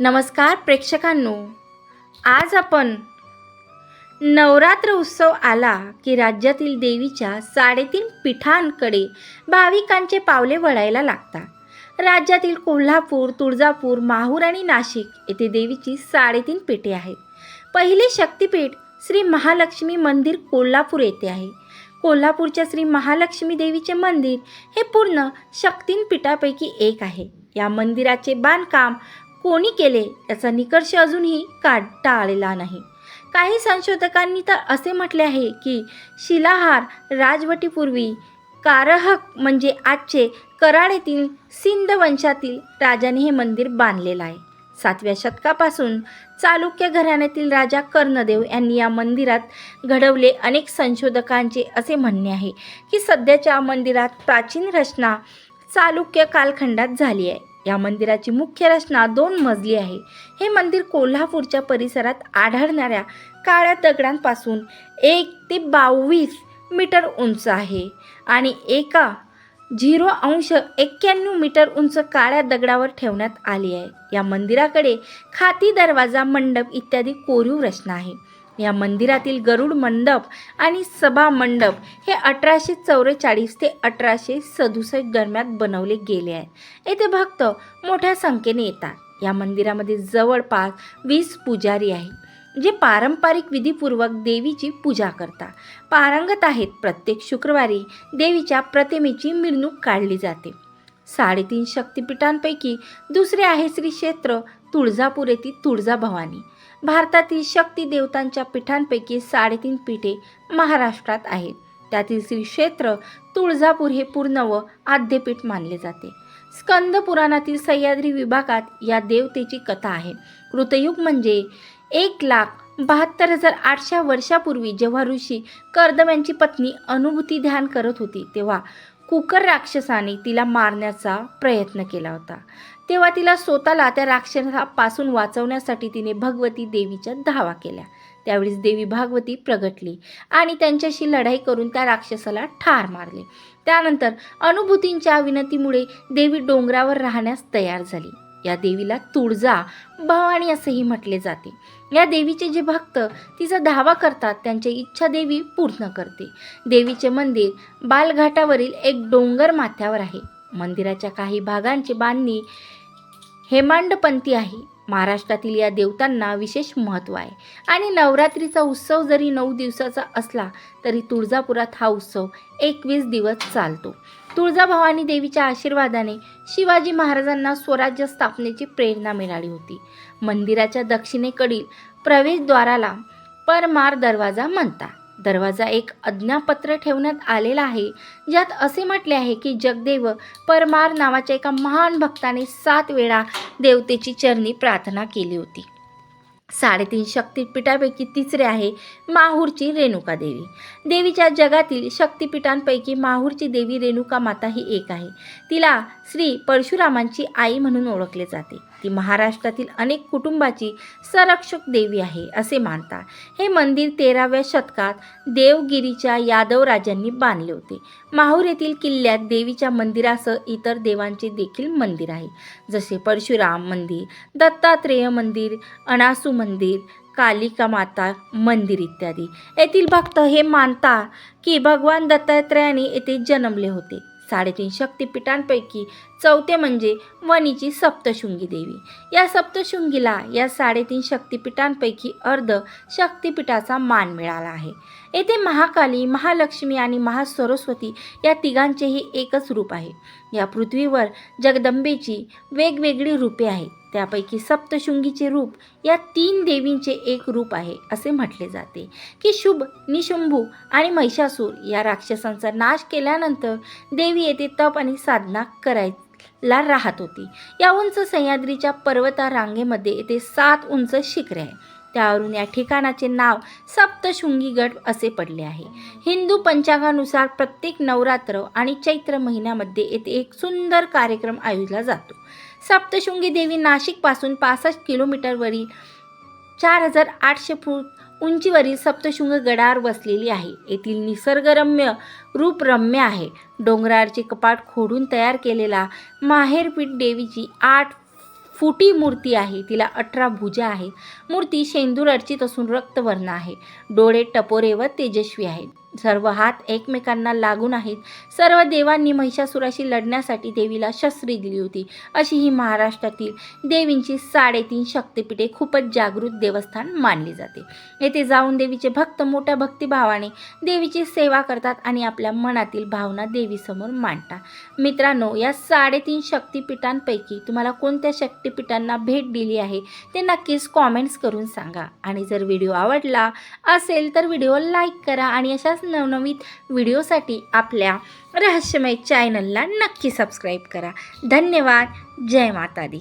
नमस्कार प्रेक्षकांनो. आज आपण नवरात्र उत्सव आला की राज्यातील देवीच्या साडेतीन पीठांकडे भाविकांचे पावले वळायला लागतात. राज्यातील कोल्हापूर तुळजापूर माहूर आणि नाशिक येथे देवीची साडेतीन पीठे आहेत. पहिले शक्तिपीठ श्री महालक्ष्मी मंदिर कोल्हापूर येथे आहे. कोल्हापूरच्या श्री महालक्ष्मी देवीचे मंदिर हे पूर्ण शक्तीन पीठापैकी एक आहे. या मंदिराचे बांधकाम कोणी केले याचा निकर्ष अजूनही काढता आलेला नाही. काही संशोधकांनी तर असे म्हटले आहे की शिलाहार राजवटीपूर्वी कारहक म्हणजे आजचे कराड येथील सिंध वंशातील राजाने हे मंदिर बांधलेलं आहे. सातव्या शतकापासून चालुक्य घराण्यातील राजा कर्णदेव यांनी या मंदिरात घडवले अनेक संशोधकांचे असे म्हणणे आहे की सध्याच्या मंदिरात प्राचीन रचना चालुक्य कालखंडात झाली आहे. या मंदिराची मुख्य रचना दोन मजली आहे. हे मंदिर कोल्हापूरच्या परिसरात आढळणाऱ्या काळ्या दगडांपासून एक ते बावीस मीटर उंच आहे आणि एका झिरो अंश एक्क्याण्णव मीटर उंच काळ्या दगडावर ठेवण्यात आली आहे. या मंदिराकडे खाती दरवाजा मंडप इत्यादी कोरीव रचना आहे. या मंदिरातील गरुड मंडप आणि सभा मंडप हे अठराशे चौवेचाळीस ते अठराशे सदुसष्ट दरम्यान बनवले गेले आहे येथे भक्त मोठ्या संख्येने येतात. या मंदिरामध्ये जवळपास वीस पुजारी आहे जे पारंपरिक विधीपूर्वक देवीची पूजा करतात. पारंगत आहेत. प्रत्येक शुक्रवारी देवीच्या प्रतिमेची मिरवणूक काढली जाते. साडेतीन शक्तिपीठांपैकी दुसरे आहे श्री क्षेत्र तुळजापूर येथील तुळजाभवानी. भारतातील शक्ती देवतांच्या पीठांपैकी साडेतीन पीठे महाराष्ट्रात आहेत. त्यातील श्री क्षेत्र तुळजापूर हे पूर्ण व आद्यपीठ मानले जाते. स्कंद पुराणातील सह्याद्री विभागात या देवतेची कथा आहे. कृतयुग म्हणजे एक लाख बहात्तर हजार आठशे वर्षापूर्वी जेव्हा ऋषी कर्दम यांची पत्नी अनुभूती ध्यान करत होती तेव्हा कुकर राक्षसाने तिला मारण्याचा प्रयत्न केला होता. तेव्हा तिला स्वतःला त्या राक्षसापासून वाचवण्यासाठी तिने भगवती देवीच्या धावा केल्या. त्यावेळेस देवी भागवती प्रगटली आणि त्यांच्याशी लढाई करून त्या राक्षसाला ठार मारले. त्यानंतर अनुभूतींच्या विनंतीमुळे देवी डोंगरावर राहण्यास तयार झाली. या देवीला तुळजा भवानी असेही म्हटले जाते. या देवीचे जे भक्त तिचा धावा करतात त्यांची इच्छा देवी पूर्ण करते. देवीचे मंदिर बालघाटावरील एक डोंगर माथ्यावर आहे. मंदिराच्या काही भागांची बांधणी हेमांडपंथी आहे. महाराष्ट्रातील या देवतांना विशेष महत्त्व आहे. आणि नवरात्रीचा उत्सव जरी नऊ दिवसाचा असला तरी तुळजापुरात हा उत्सव एकवीस दिवस चालतो. तुळजाभवानी देवीच्या आशीर्वादाने शिवाजी महाराजांना स्वराज्य स्थापनेची प्रेरणा मिळाली होती. मंदिराच्या दक्षिणेकडील प्रवेशद्वाराला परमार दरवाजा म्हणतात. दरवाजा एक आज्ञापत्र ठेवण्यात आलेला आहे. ज्यात असे म्हटले आहे की जगदेव परमार नावाच्या एका महान भक्ताने सात वेळा देवतेची चरणी प्रार्थना केली होती. साडेतीन शक्तिपीठापैकी तिसरे आहे माहूरची रेणुका देवी. देवीच्या जगातील शक्तिपीठांपैकी माहूरची देवी रेणुका माता ही एक आहे. तिला श्री परशुरामांची आई म्हणून ओळखले जाते. ती महाराष्ट्रातील अनेक कुटुंबाची संरक्षक देवी आहे असे मानतात. हे मंदिर तेराव्या शतकात देवगिरीच्या यादव राजांनी बांधले होते. माहूर येथील किल्ल्यात देवीच्या मंदिरासह इतर देवांचे देखील मंदिर आहे. जसे परशुराम मंदिर दत्तात्रेय मंदिर अनासू मंदिर कालिका माता मंदिर इत्यादी. येथील भक्त हे मानतात की भगवान दत्तात्रेयाने येथे जन्मले होते. साडेतीन शक्तिपीठांपैकी चौथे म्हणजे वणीची सप्तशृंगी देवी. या सप्तशृंगीला या साडेतीन शक्तिपीठांपैकी अर्ध शक्तिपीठाचा मान मिळाला आहे. येथे महाकाली महालक्ष्मी आणि महासरस्वती या तिघांचेही एकच रूप आहे. या पृथ्वीवर जगदंबेची वेगवेगळी रूपे आहेत. त्यापैकी सप्तशृंगीचे रूप या तीन देवींचे एक रूप आहे असे म्हटले जाते. की शुभ निशुंभू आणि महिषासूर या राक्षसांचा नाश केल्यानंतर देवी येथे तप आणि साधना करायला राहत होती. या उंच सह्याद्रीच्या पर्वता रांगेमध्ये येथे सात उंच शिखरे आहे त्यावरून या ठिकाणाचे नाव सप्तशृंगी गड असे पडले आहे. हिंदू पंचांगानुसार प्रत्येक नवरात्र आणि चैत्र महिन्यामध्ये येथे एक सुंदर कार्यक्रम आयोजला जातो. सप्तशृंगी देवी नाशिकपासून पासष्ट किलोमीटरवरील चार हजार आठशे फूट उंचीवरील सप्तशृंग गडावर वसलेली आहे. येथील निसर्गरम्य रूप रम्य आहे. डोंगरावरचे कपाट खोडून तयार केलेला माहेरपीठ देवीची आठ फुटी मूर्ती आहे तिला अठरा भुजा आहेत. मूर्ती शेंदूर अर्चित असून रक्तवर्ण आहे. डोळे टपोरे व तेजस्वी आहेत. सर्व हात एकमेकांना लागून आहेत. सर्व देवांनी महिषासुराशी लढण्यासाठी देवीला शस्त्री दिली होती. अशी ही महाराष्ट्रातील देवींची साडेतीन शक्तिपीठे खूपच जागृत देवस्थान मानली जाते. येथे जाऊन देवीचे भक्त मोठ्या भक्तिभावाने देवीची सेवा करतात आणि आपल्या मनातील भावना देवीसमोर मांडतात. मित्रांनो या साडेतीन शक्तिपीठांपैकी तुम्हाला कोणत्या शक्तिपीठांना भेट दिली आहे ते नक्कीच कॉमेंट्स करून सांगा. आणि जर व्हिडिओ आवडला असेल तर व्हिडिओ लाईक करा आणि अशाच नवनवीन व्हिडिओसाठी आपल्या रहस्यमय चॅनलला नक्की सबस्क्राईब करा. धन्यवाद. जय माता दी